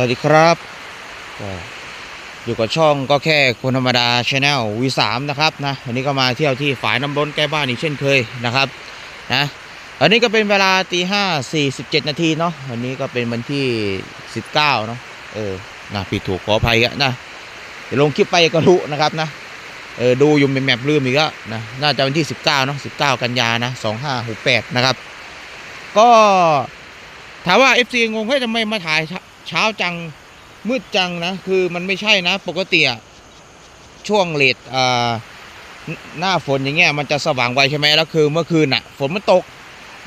วัสดีครับอยู่กับช่องก็แค่คนธรรมดาชาแนลวีสามนะครับนะวันนี้ก็มาเที่ยวที่ฝายน้ำล้นใกล้บ้านอีกเช่นเคยนะครับนะอันนี้ก็เป็นเวลาตีห้าสี่สิบเจ็ดนาทีเนาะวันนี้ก็เป็นวันที่สิบเก้าเนาะเออนะผิดถูกขออภัยอะนะเดี๋ยวลงคลิปไปก็รู้นะครับนะเออดูอยู่เป็นแมปลืมอีกแล้วนะน่าจะวันที่สิบเก้าเนาะสิบเก้ากันยานะสองห้าหกแปดนะครับ ก็ถามว่า FC งงเฮ้ยทำไมมาถ่าย เช้าจังมืดจังนะ คือมันไม่ใช่นะ ปกติอะช่วงเลทอ่าหน้าฝนอย่างเงี้ยมันจะสว่างไวใช่ไหมแล้วคือเมื่อคืนน่ะ ฝนมันตก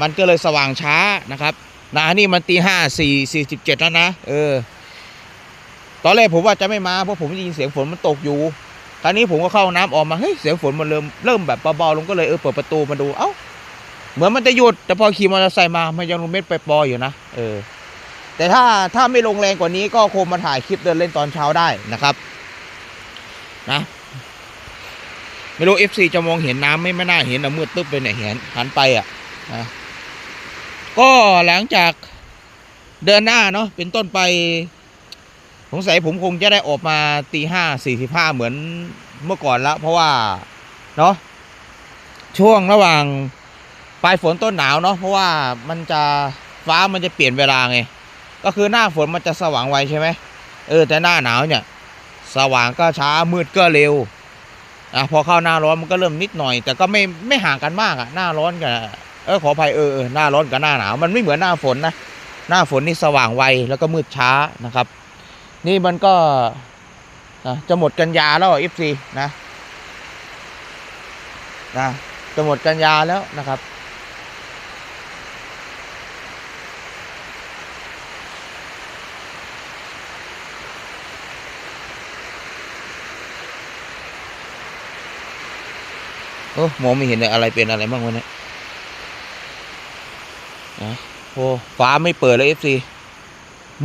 มันก็เลยสว่างช้านะครับนะนี่มันตีห้าสี่สี่สิบเจ็ดแล้วนะเออ ตอนแรกผมว่าจะไม่มาเพราะผมได้ยินเสียงฝนมันตกอยู่คราวนี้ผมก็เข้าน้ำออกมาเฮ้ยเสียงฝนมันเริ่มเริ่มแบบเบาๆลงก็เลยเออเปิดประตูมาดูเอ้าเหมือนมันจะหยุดแต่พอขี่มอเตอร์ไซค์มามันยังลงเม็ดไปปออยู่นะเออ แต่ถ้าถ้าไม่ลงแรงกว่านี้ก็คงมาถ่ายคลิปเดินเล่นตอนเช้าได้นะครับนะไม่รู้ FC จะมองเห็นน้ำไม่ไม่น่าเห็นอะมืดตึ๊บเลยเนี่ยเห็นหันไปอะนะก็หลังจากเดินหน้าเนาะเป็นต้นไปสงสัยผมคงจะได้ออกมาตีห้าสี่สิบห้าเหมือนเมื่อก่อนละเพราะว่าเนาะช่วงระหว่างปลายฝนต้นหนาวเนาะเพราะว่ามันจะฟ้ามันจะเปลี่ยนเวลาไง ก็คือหน้าฝนมันจะสว่างไวใช่ไหมเออแต่หน้าหนาวเนี่ย สว่างก็ช้ามืดก็เร็วอะพอเข้าหน้าร้อนมันก็เริ่มนิดหน่อย แต่ก็ไม่ไม่ห่างกันมากอะหน้าร้อนกับเออขออภัยเออเออหน้าร้อนกับหน้าหนาวมันไม่เหมือนหน้าฝนนะหน้าฝนนี่สว่างไวแล้วก็มืดช้านะครับ นี่มันก็นะจะหมดกันยาแล้วเอฟซีนะนะจะหมดกันยาแล้วนะครับ โอ้มองไม่เห็นอะไรเป็นอะไรบ้างวะเนี่ยนะโอ้ฟ้าไม่เปิดเลยเอฟซี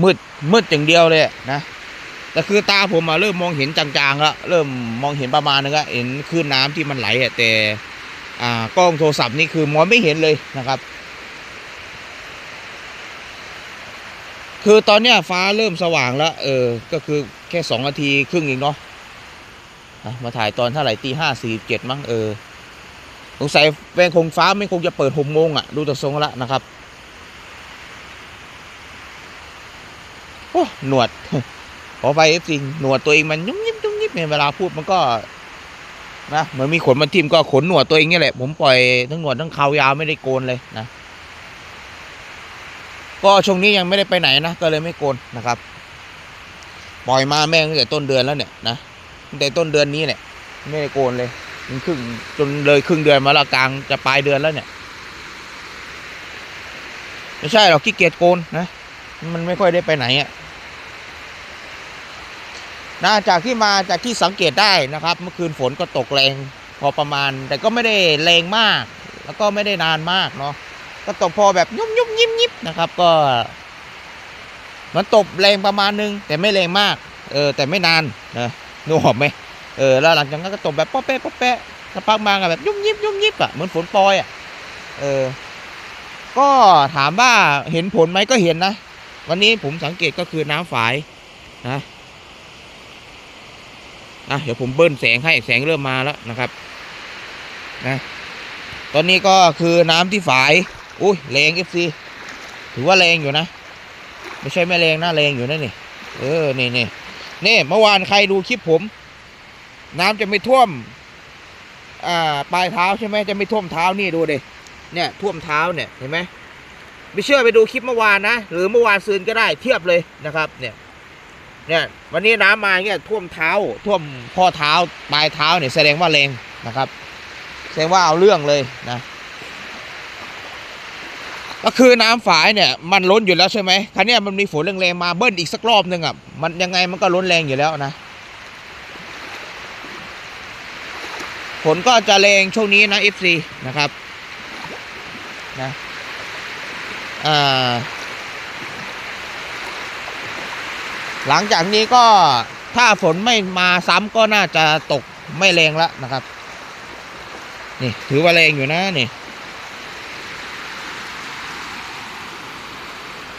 มืดมืดอย่างเดียวเลยนะแต่คือตาผมมาเริ่มมองเห็นจางๆแล้วเริ่มมองเห็นประมาณนึงแล้วเห็นคลื่นน้ำที่มันไหลอะแต่อ่ากล้องโทรศัพท์นี่คือมองไม่เห็นเลยนะครับ คือตอนเนี้ยฟ้าเริ่มสว่างแล้ว เออ ก็คือแค่สองนาทีครึ่งเองเนาะอะมาถ่ายตอนเท่าไหร่ตีห้าสี่เจ็ดมั้งเออ สงสัยแวงคงฟ้าไม่คงจะเปิดหกโมงอะ ดูแต่ทรงแล้วนะครับโอ้หนวด ขอไปเอฟซีหนวดตัวเองมันยุ่มยิบยุ่มยิบเนี่ยเวลาพูดมันก็นะเหมือนมีขนมันทิ่มก็ขนหนวดตัวเองนี่แหละ ผมปล่อยทั้งหนวดทั้งเขายาวไม่ได้โกนเลยนะ ก็ช่วงนี้ยังไม่ได้ไปไหนนะ ก็เลยไม่โกนนะครับ ปล่อยมาแม่งตั้งแต่ต้นเดือนแล้วเนี่ยนะตั้งแต่ต้นเดือนนี้เนี่ยไม่ได้โกนเลย ครึ่งจนเลยครึ่งเดือนมาและกลางจะปลายเดือนแล้วเนี่ย ไม่ใช่หรอกขี้เกียจโกนนะ มันไม่ค่อยได้ไปไหนอะ่ะนะจากที่มาจากที่สังเกตได้นะครับ เมื่อคืนฝนก็ตกแรงพอประมาณ แต่ก็ไม่ได้แรงมาก แล้วก็ไม่ได้นานมากเนาะก็ตกพอแบบยุบยุบยิบยิบนะครับ ก็มันตกแรงประมาณนึง แต่ไม่แรงมาก เออแต่ไม่นานนะนึกออกไหม เออแล้วหลังจากนั้นก็ตกแบบป๊อปแป๊ะป๊อปแป๊ะสักพักมาแบบยุ่มยิบยุ่มยิบอะเหมือนฝนปลอยอะเออ ก็ถามว่าเห็นผลไหมก็เห็นนะ วันนี้ผมสังเกตก็คือน้ำฝายนะอะเดี๋ยวผมเบิ้ลแสงให้แสงเริ่มมาแล้วนะครับนะตอนนี้ก็คือน้ำที่ฝายอุ้ยแรงเอฟซีถือว่าแรงอยู่นะ ไม่ใช่ไม่แรงนะแรงอยู่นะนี่เออนี่นี่นี่เมื่อวานใครดูคลิปผม น้ำจะไม่ท่วมอ่าปลายเท้าใช่ไหมจะไม่ท่วมเท้านี่ดูดิเนี่ยท่วมเท้าเนี่ยเห็นไหมไม่เชื่อไปดูคลิปเมื่อวานนะหรือเมื่อวานซืนก็ได้เทียบเลยนะครับเนี่ยเนี่ยวันนี้น้ำมาเนี่ยท่วมเท้าท่วมข้อเท้าปลายเท้าเนี่ยแสดงว่าแรงนะครับแสดงว่าเอาเรื่องเลยนะก็คือน้ำฝายเนี่ยมันล้นอยู่แล้วใช่ไหมครั้นี้มันมีฝนแรงๆมาเบิ้ลอีกสักรอบนึงอะมันยังไงมันก็ล้นแรงอยู่แล้วนะ ฝนก็จะแรงช่วงนี้นะ FC นะครับนะหลังจากนี้ก็ถ้าฝนไม่มาซ้ำก็น่าจะตกไม่แรงแล้วนะครับ นี่ถือว่าแรงอยู่นะนี่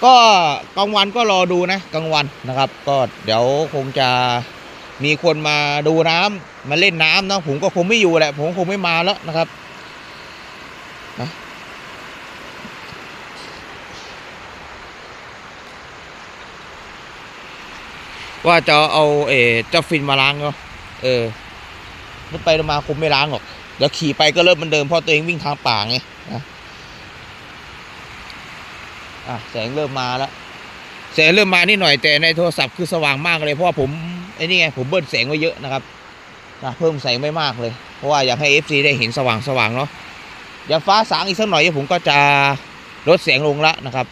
ก็กลางวันก็รอดูนะกลางวันนะครับ ก็เดี๋ยวคงจะ มีคนมาดูน้ำมาเล่นน้ำนะผมก็คงไม่อยู่แหละ ผมคงไม่มาแล้วนะครับนะว่าจะเอาเอเจ้าฟินมาล้างเนาะเออนึกไปมาคงไม่ล้างหรอกเดี๋ยวขี่ไปก็เริ่มเหมันเดิมเพราะตัวเองวิ่งทางป่าไงนะอะแสงเริ่มมาแล้วแสงเริ่มมานิดหน่อยแต่ในโทรศัพท์คือสว่างมากเลยเพราะว่าผม ไอ้นี่ไงผมเบิ้ลแสงไว้เยอะนะครับนะเพิ่มแสงไม่มากเลย เพราะว่าอยากให้ FC ได้เห็นสว่างสว่างเนาะอย่าฟ้าสางอีกสักหน่อยผมก็จะลดแสงลงละนะครับ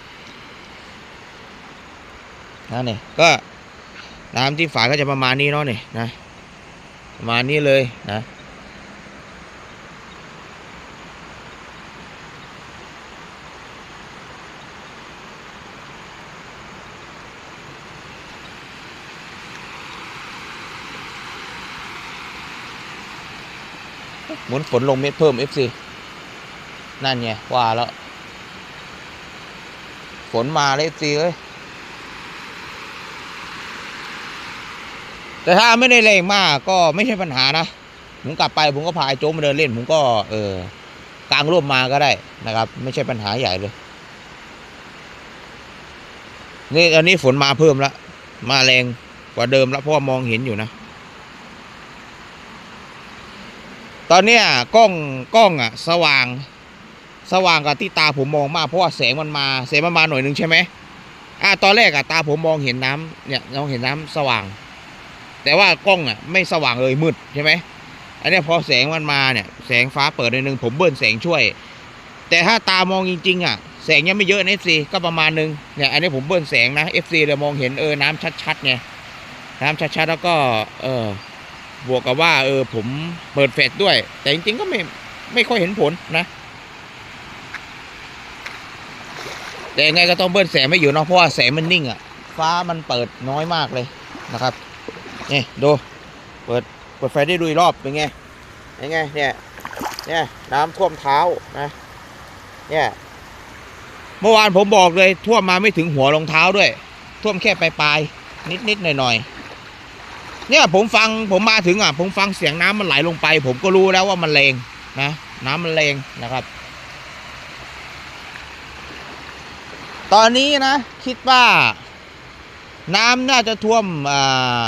นะเนี่ยก็น้ำที่ฝาก็จะประมาณนี้เนาะนี่นะประมาณนี้เลยนะ หมุนฝนลงเม็ดเพิ่ม FC นั่นไงว่าแล้ว ฝนมาเลย FC เอ้ยแต่ถ้าไม่ได้แรงมากก็ไม่ใช่ปัญหานะ ผมกลับไปผมก็พาไอ้โจ๊กมาเดินเล่น ผมก็เออกางร่มมาก็ได้นะครับ ไม่ใช่ปัญหาใหญ่เลยนี่อันนี้ฝนมาเพิ่มแล้วมาแรงกว่าเดิมแล้วเพราะว่ามองเห็นอยู่นะ ตอนเนี้ยกล้องกล้องอะ สว่าง สว่างกับที่ตาผมมองมากเพราะว่าแสงมันมาแสงมันมาหน่อยหนึ่งใช่ไหมอ่าตอนแรกอะตาผมมองเห็นน้ำเนี่ยมองเห็นน้ำสว่าง แต่ว่ากล้องอะ ไม่สว่างเลยมืดใช่ไหมอันนี้พอแสงมันมาเนี่ยแสงฟ้าเปิดหน่อยหนึ่งผมเบิ้ลแสงช่วย แต่ถ้าตามองจริง ๆ อะ แสงยังไม่เยอะนะ FC ก็ประมาณหนึงเนี่ยอันนี้ผมเบิ้ลแสงนะ FC เลยมองเห็นเออน้ำชัดๆไงน้ำชัดๆแล้วก็ เออ บวกกับว่า เออ ผมเปิดแฟลชด้วย แต่จริงๆก็ไม่ไม่ค่อยเห็นผลนะ แต่ยังไงก็ต้องเบิ้ลแสงไม่อยู่เนาะเพราะว่าแสงมันนิ่งอะ่ะฟ้ามันเปิดน้อยมากเลยนะครับนี่ดูเปิดเปิดไฟได้ดูอีกรอบเป็นไงเป็นไงเนี่ยเนี่ยน้ำท่วมเท้านะเนี่ยเมื่อวานผมบอกเลยท่วมมาไม่ถึงหัวรองเท้าด้วย ท่วมแค่ปลายๆนิดๆหน่อยๆ เนี่ยผมฟังผมมาถึงอะ ผมฟังเสียงน้ำมันไหลลงไป ผมก็รู้แล้วว่ามันแรงนะน้ำมันแรงนะครับ ตอนนี้นะ คิดว่า น้ำน่าจะท่วมอ่า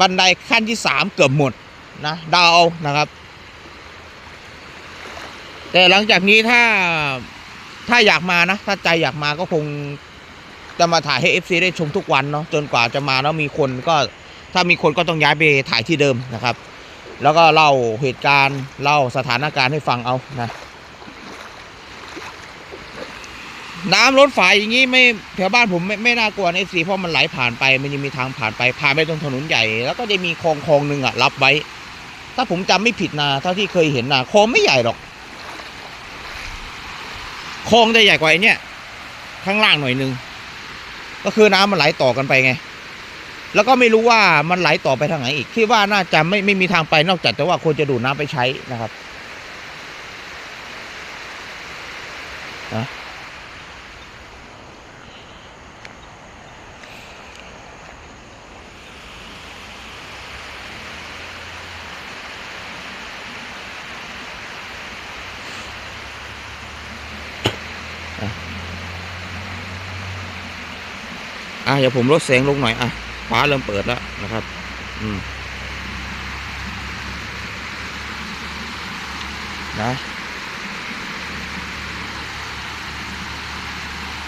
บันไดขั้นที่สามเกือบหมดนะเดาเอานะครับ แต่หลังจากนี้ถ้าถ้าอยากมานะ ถ้าใจอยากมาก็คงจะมาถ่ายให้ FC ได้ชมทุกวันเนาะจนกว่าจะมาแล้วมีคนก็ ถ้ามีคนก็ต้องย้ายไปถ่ายที่เดิมนะครับ แล้วก็เล่าเหตุการณ์เล่าสถานการณ์ให้ฟังเอานะน้ำรถไฟอย่างนี้ไม่แถวบ้านผมไม่ไม่น่ากลัวในสีเพราะมันไหลผ่านไป มันยังมีทางผ่านไปผ่านไปตรงถนนใหญ่ แล้วก็จะมีคลองคลองหนึ่งอะรับไว้ ถ้าผมจำไม่ผิดนะเท่าที่เคยเห็นนะคลองไม่ใหญ่หรอกคลองจะใหญ่กว่าไอ้เนี่ยข้างล่างหน่อยนึงก็คือน้ำมันไหลต่อกันไปไง แล้วก็ไม่รู้ว่ามันไหลต่อไปทางไหนอีกคิดว่าน่าจะไม่ไม่มีทางไปนอกจากแต่ว่าควรจะดูดน้ำไปใช้นะครับนะอะเดี๋ยวผมลดแสงลงหน่อยอะ ฟ้าเริ่มเปิดแล้วนะครับ อืมนะ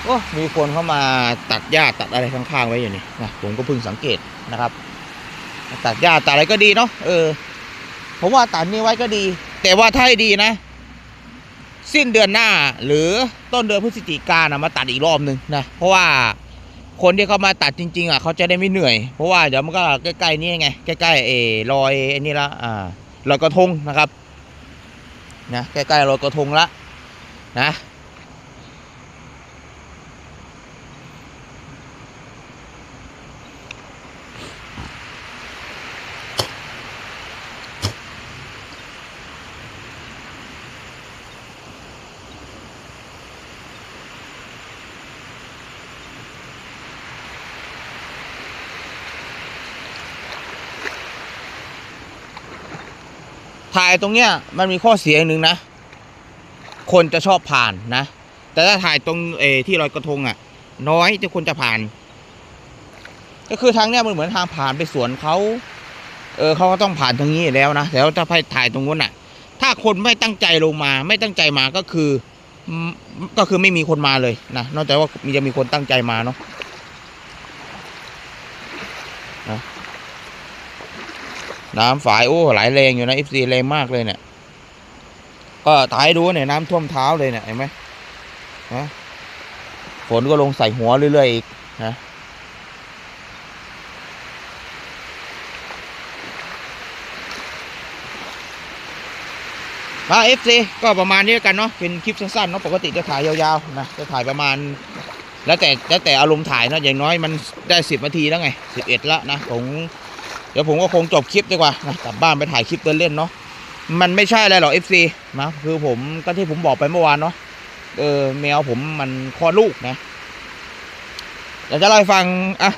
โอ้มีคนเข้ามาตัดหญ้าตัดอะไรข้างๆไว้อยู่นี่นะผมก็เพิ่งสังเกตนะครับ ตัดหญ้าตัดอะไรก็ดีเนาะเออผมว่าตัดนี้ไว้ก็ดี แต่ว่าถ้าให้ดีนะ สิ้นเดือนหน้า หรือต้นเดือนพฤศจิกายนนะมาตัดอีกรอบหนึ่งนะเพราะว่า คนที่เขามาตัดจริง ๆ อะเขาจะได้ไม่เหนื่อย เพราะว่าเดี๋ยวมันก็ใกล้ๆนี่ไงใกล้ๆเอรอยไอ้นี่ละอ่าลอยกระทงนะครับนะใกล้ๆลอยกระทงละนะ ถ่ายตรงเนี้ยมันมีข้อเสียอย่างหนึ่งนะ คนจะชอบผ่านนะ แต่ถ้าถ่ายตรงเอที่ลอยกระทงอะ น้อยที่คนจะผ่าน ก็คือทางเนี้ยมันเหมือนทางผ่านไปสวนเขาเออเขาก็ต้องผ่านตรงนี้แล้วนะแต่ว่าถ้าไปถ่ายตรงนู้นอะ ถ้าคนไม่ตั้งใจลงมา ไม่ตั้งใจมาก็คือ ก็คือไม่มีคนมาเลยนะนอกจากว่ามีจะมีคนตั้งใจมาเนาะ น้ำฝายโอ้ไหลแรงอยู่นะเอฟซีแรงมากเลยเนี่ย ก็ถ่ายให้ดูเนี่ยน้ำท่วมเท้าเลยเนี่ยเห็นไหมนะฝนก็ลงใส่หัวเรื่อยๆอีกนะมาเอฟซีก็ประมาณนี้กันเนาะเป็นคลิปสั้นๆเนาะปกติจะถ่ายยาวๆนะจะถ่ายประมาณ แล้วแต่แล้วแต่อารมณ์ถ่ายเนาะอย่างน้อยมันได้สิบนาทีแล้วไงสิบเอ็ดละนะผมเดี๋ยวผมก็คงจบคลิปดีกว่านะกลับบ้านไปถ่ายคลิปเดินเล่นเนาะมันไม่ใช่อะไรหรอกเอฟซีนะคือผมก็ที่ผมบอกไปเมื่อวานเนาะเออแมวผมมันคลอดลูกนะเดี๋ยวจะเล่าให้ฟังอะ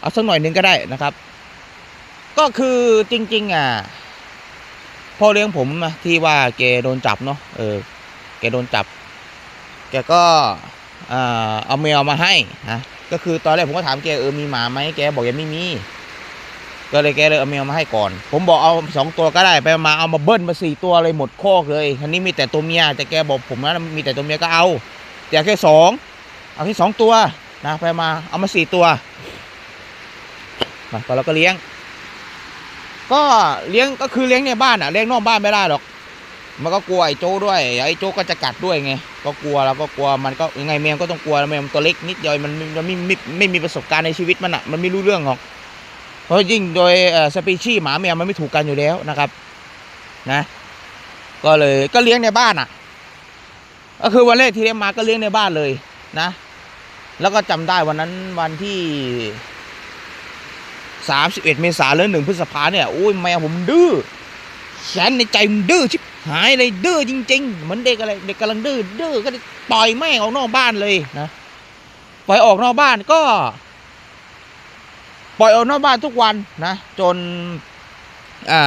เอาสักหน่อยหนึ่งก็ได้นะครับ ก็คือจริง ๆ อะพ่อเลี้ยงผมที่ว่าแกโดนจับเนาะเออแกโดนจับ แกก็อ่าเอาแมวมาให้นะก็คือตอนแรกผมก็ถามแกเออมีหมาไหมแกบอกยังไม่มี ก็เลยแกเลยเอาแมวมาให้ก่อน ผมบอกเอาสองตัวก็ได้ไปมาเอามาเบิ้ลมาสี่ตัวเลยหมดคอกเลยคันนี้มีแต่ตัวเมียแต่แกบอกผมนะมีแต่ตัวเมียก็เอาแต่แค่สองเอาแค่สองตัวนะไปมาเอามาสี่ตัวมาก็เราก็เลี้ยง ก็เลี้ยงก็คือเลี้ยงในบ้านอะเลี้ยงนอกบ้านไม่ได้หรอก มันก็กลัวไอ้โจ้ด้วยไอ้โจ้ก็จะกัดด้วยไงก็กลัวแล้วก็กลัวมันก็ยังไงแมวก็ต้องกลัวแมวมันตัวเล็กนิดเดียวมันมันไม่ไม่ไม่มีประสบการณ์ในชีวิตมันอะมันไม่รู้เรื่องหรอก เพราะยิ่งโดยสปีชีส์หมาแมวมันไม่ถูกกันอยู่แล้วนะครับนะ ก็เลยก็เลี้ยงในบ้านอะ ก็คือวันแรกที่เลี้ยงมาก็เลี้ยงในบ้านเลยนะ แล้วก็จำได้วันนั้นวันที่สามสิบเอ็ดเมษายนหนึ่งพฤษภาเนี่ยโอ้ยแมวผมดื้อแขนในใจมันดื้อชิบหายเลยดื้อจริงๆเหมือนเด็กอะไรเด็กกำลังดื้อดื้อก็เลยปล่อยแม่ออกนอกบ้านเลยนะปล่อยออกนอกบ้านก็ ปล่อยออกนอกบ้านทุกวันนะ จนอ่า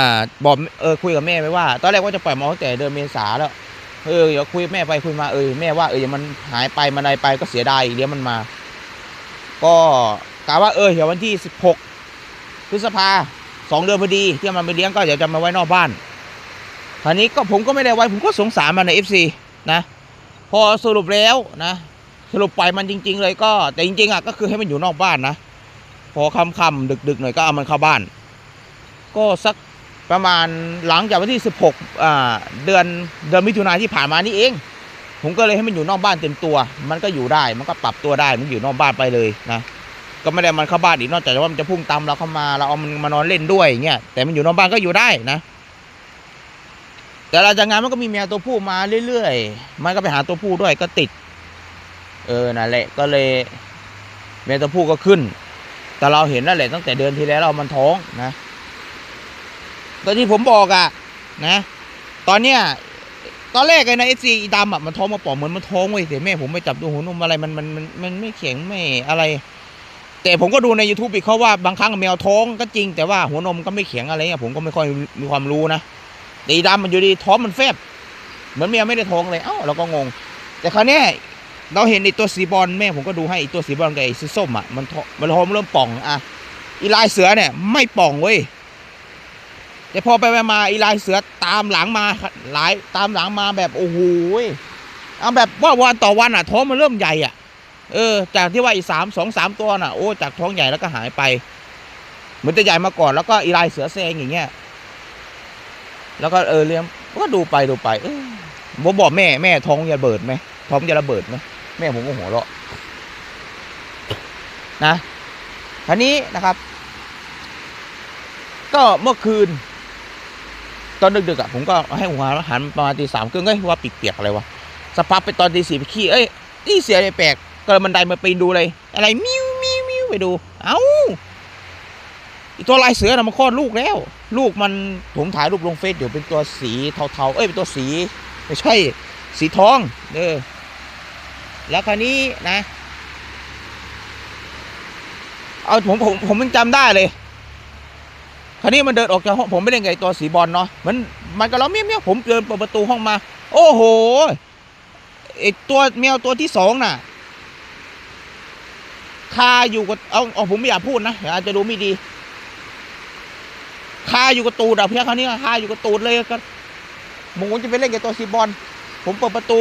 บอกเออคุยกับแม่ไปว่า ตอนแรกว่าจะปล่อยมาตั้งแต่เดือนเมษาแล้วเออเดี๋ยวคุยแม่ไปคุยมาเออแม่ว่าเอออย่ามันหายไปมันอะไรไปก็เสียดายเดี๋ยวมันมา ก็กะว่าเออเดี๋ยววันที่สิบหกพฤษภาสองเดือนพอดีที่มันไปเลี้ยงก็เดี๋ยวจะมาไว้นอกบ้านคราวนี้ก็ผมก็ไม่ได้ไว้ผมก็สงสารมันในเอฟซีนะ พอสรุปแล้วนะ สรุปปล่อยมันจริง ๆ เลยก็แต่จริงๆอะก็คือให้มันอยู่นอกบ้านนะ พอค่ำๆดึกๆหน่อยก็เอามันเข้าบ้าน ก็สักประมาณหลังจากวันที่ 16อ่าเดือนเดือนมิถุนายนที่ผ่านมานี่เอง ผมก็เลยให้มันอยู่นอกบ้านเต็มตัว มันก็อยู่ได้มันก็ปรับตัวได้มันอยู่นอกบ้านไปเลยนะก็ไม่ได้มันเข้าบ้านอีกนอกจากว่ามันจะพุ่งตามเราเข้ามาเราเอามันมานอนเล่นด้วยเงี้ยแต่มันอยู่นอกบ้านก็อยู่ได้นะแต่เราจากงานมันก็มีแมวตัวผู้มาเรื่อยๆ มันก็ไปหาตัวผู้ด้วยก็ติด เออนั่นแหละก็เลยแมวตัวผู้ก็ขึ้น แต่เราเห็นนั่นแหละตั้งแต่เดือนที่แล้วเรามันท้องนะตอนที่ผมบอกอะนะ ตอนเนี้ยตอนแรกไอ้นะเอซีดำอะมันท้องมาปอกเหมือนมันท้องเว้ยแต่แม่ผมไปจับดูหัวนมอะไรมันมันมันมันไม่แข็งไม่อะไร แต่ผมก็ดูใน YouTube อีกเขาว่าบางครั้งแมวท้องก็จริงแต่ว่าหัวนมก็ไม่แข็งอะไรเงี้ยผมก็ไม่ค่อยมีความรู้นะแต่อีดำมันอยู่ดีท้องมันแฟบเหมือนแมวไม่ได้ท้องเลยเอ้าเราก็งง แต่คราวนี้ เราเห็นไอ้ตัวสีบอลแม่ผมก็ดูให้ไอตัวสีบอลกับไอ้สีส้มอะมันท้องมันท้องมันเริ่มป่องอะอีลายเสือเนี่ย ไม่ป่องเว้ยแต่พอไปไปมาอีลายเสือตามหลังมาหลายตามหลังมาแบบโอ้โหเอาแบบว่าวันต่อวันอะ ท้องมันเริ่มใหญ่อะ เออ จากที่ว่าอีสามสองสามตัวน่ะโอ้จากท้องใหญ่แล้วก็หายไปเหมือนจะใหญ่มาก่อนแล้วก็อีลายเสือแซงอย่างเงี้ยแล้วก็เออเลี้ยงก็ดูไปดูไปเออบอกแม่แม่ท้องจะระเบิดไหมท้องจะระเบิดไหม แม่ผมก็หัวเราะนะทีนี้นะครับ ก็เมื่อคืน ตอนดึกๆอะผมก็ให้หัวหันประมาณตีสามครึ่งเอ้ยว่าปีกๆอะไรวะสักพักไปตอนตีสี่ไปขี้เอ้ยนี่เสียอะไรแปลกก็เลยบันไดมาปีนดูเลย อะไรมิวมิวมิวไปดู เอ้าอีตัวลายเสือนะมันคลอดลูกแล้ว ลูกมันผมถ่ายรูปลงเฟซอยู่เป็นตัวสีเทาๆเอ้ยเป็นตัวสี ไม่ใช่ สีทองเออ แล้วคราวนี้นะ เอาผมผมผมยังจำได้เลยขราวนี้มันเดินออกจากห้องผมไม่เล่นไอ้ตัวสีบอลเนาะมันมันก็ร้องเมี้ยวเมี้ยวผมเดินเปิดประตูห้องมา โอ้โหไอตัวแมวตัวที่สองน่ะคาอยู่กับเอาเอาผมไม่อยากพูดนะอาจจะดูไม่ดีคาอยู่กับตูดอะเพี้ยคราวนี้คาอยู่กับตูดเลยก็หมูจะไปเล่นกับตัวสีบอลผมเปิดประตู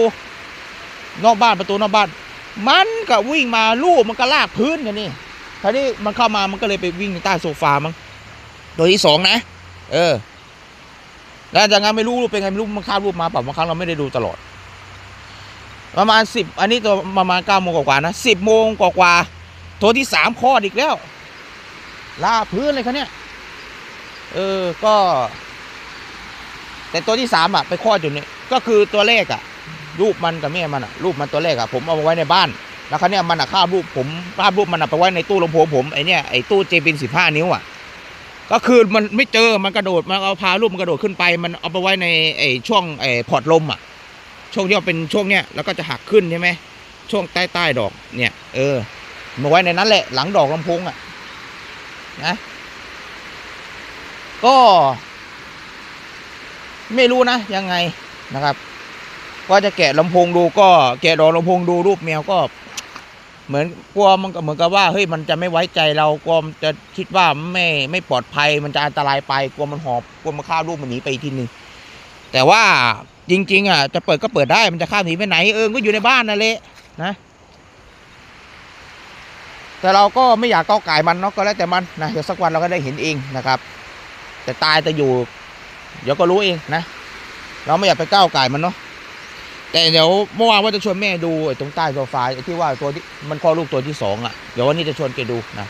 นอกบ้านประตูนอกบ้าน มันก็วิ่งมาลูกมันก็ลากพื้นกันนี่คราวนี้มันเข้ามามันก็เลยไปวิ่งใต้โซฟามั้งตัวที่สองนะ เออแล้วจากนั้นไม่รู้รูปเป็นไงไม่รู้มันข้ามรูปมาปล่าบางครั้งเราไม่ได้ดูตลอด ประมาณสิบอันนี้ตัวประมาณเก้าโมงกว่าๆนะสิบโมงกว่าๆตัวที่สามคลอดอีกแล้วลากพื้นเลยเขาเนี่ยเออก็ แต่ตัวที่สามอะ ไปคลอดอยู่เนี่ยก็คือตัวแรกอะ รูปมันกับแม่มันอะรูปมันตัวแรกอะผมเอาไว้ในบ้าน แล้วคราวเนี้ยมันอะคาบรูปผมคาบรูปมันอะไปไว้ในตู้ลำโพงผมไอเนี้ยไอตู้เจปินสิบห้านิ้วอะก็คือมันไม่เจอมันกระโดดมันเอาพารูปมันกระโดดขึ้นไป มันเอาไปไว้ในไอช่วงไอพอร์ตลมอะช่วงที่ว่าเป็นช่วงเนี้ยแล้วก็จะหักขึ้นใช่ไหมช่วงใต้ใต้ดอกเนี่ย เออมาไว้ในนั้นแหละ หลังดอกลำโพงอะนะก็ ไม่รู้นะยังไงนะครับ ก็จะแกะลำโพงดูก็แกะดอกลำโพงดูรูปแมวก็ เหมือนกลัวมันก็เหมือนกับว่าเฮ้ยมันจะไม่ไว้ใจเรากลัวมันจะคิดว่าไม่ไม่ปลอดภัยมันจะอันตรายไปกลัวมันหอบกลัวมันฆ่าลูกมันหนีไปทีนึงแต่ว่าจริง ๆ อะ จะเปิดก็เปิดได้มันจะข้ามหนีไปไหนเออก็อยู่ในบ้านนั่นแหละนะแต่เราก็ไม่อยากก้าวไก่มันเนาะก็แล้วแต่มันนะเดี๋ยวสักวันเราก็ได้เห็นเองนะครับ แต่ตายแต่อยู่ เดี๋ยวก็รู้เองนะ เราไม่อยากไปก้าวไก่มันเนาะ แต่เดี๋ยวเมื่อวานว่าจะชวนแม่ดูไอ้ตรงใต้โซฟาไอ้ที่ว่าตัวที่มันคลอดลูกตัวที่สองอะเดี๋ยววันนี้จะชวนแกดูนะ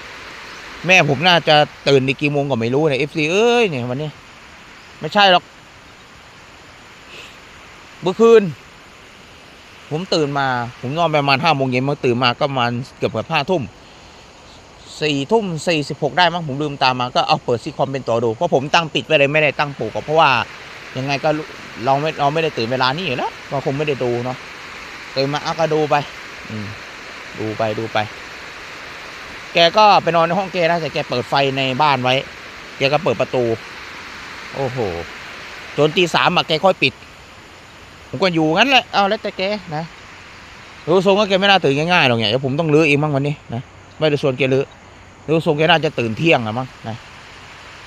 แม่ผมน่าจะตื่นในกี่โมงก็ไม่รู้เนี่ยเอฟซีเอ้ยเนี่ยวันนี้ ไม่ใช่หรอกเมื่อคืน ผมตื่นมา ผมนอนประมาณห้าโมงเย็นเมื่อตื่นมาก็ประมาณเกือบเกือบห้าทุ่มสี่ทุ่มสี่สิบหกได้มั้งผมลืมตามมาก็เอาเปิดซีคอมเป็นตัวดูเพราะผมตั้งปิดไปเลยไม่ได้ตั้งปลูกเพราะว่า ยังไงก็เราไม่เราไม่ได้ตื่นเวลานี้อยู่แล้วเราคงไม่ได้ดูเนาะตื่นมาเอาก็ดูไป อืมดูไปดูไป แกก็ไปนอนในห้องแกนะแต่แกเปิดไฟในบ้านไว้ แกก็เปิดประตู โอ้โห จนตีสามอะแกค่อยปิด ผมก็อยู่งั้นแหละ เอาแล้วแต่แกนะรู้ทรงว่าแกไม่น่าตื่นง่ายๆหรอกเนี่ยเดี๋ยวผมต้องลื้อเองบ้างวันนี้นะ ไม่ได้ชวนแกลื้อรู้ทรงแกน่าจะตื่นเที่ยงอะมั้งนะ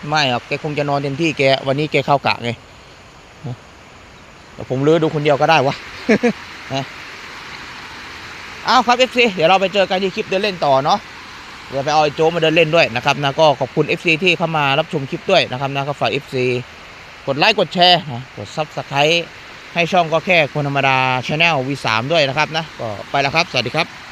ไม่หรอกแกคงจะนอนเต็มที่แก วันนี้แกเข้ากะไง๋ยวผมลื้อดูคนเดียวก็ได้วะนะเอาครับ FC เดี๋ยวเราไปเจอกันที่คลิปเดินเล่นต่อเนาะเดี๋ยวไปเอาไอ้โจมาเดินเล่นด้วยนะครับนะก็ขอบคุณ FC ที่เข้ามารับชมคลิปด้วยนะครับนะก็ฝาก FC กดไลค์กดแชร์นะกด Subscribe ให้ช่องก็แค่คนธรรมดาช n แนล V3 ด้วยนะครับนะก็ไปแล้วครับ สวัสดีครับ